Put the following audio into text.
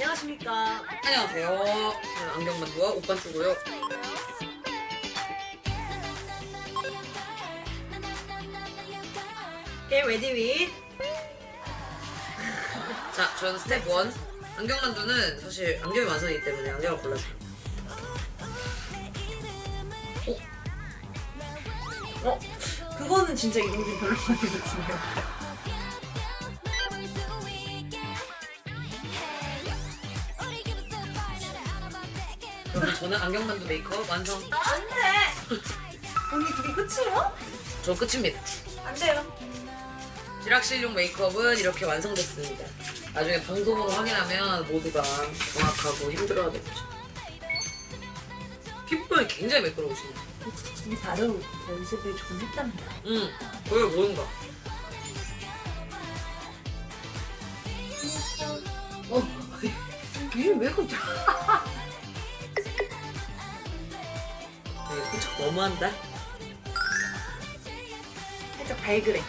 안녕하십니까. 안녕하세요. 저는 안경 만두와 오빤뚜고요. 게임 레디 윗. 자, 저는 스텝 1. 안경 만두는 사실 안경이 완성이기 때문에 안경을 골랐어요. 어? 그거는 진짜 이동진 별로 많이 듣네요. 그럼 저는 안경만두 메이크업 완성. 안 돼! 언니 그게 끝이에요? 저 끝입니다. 안 돼요. 지락실용 메이크업은 이렇게 완성됐습니다. 나중에 방송으로 확인하면 모두가 정확하고 힘들어하겠죠. 피부표현이 굉장히 매끄러우시네요. 우리 다른 연습을 조금 했답니다. 응, 거의 뭔가. 어, 이게 왜? 네, 너무한다. 살짝 발그레.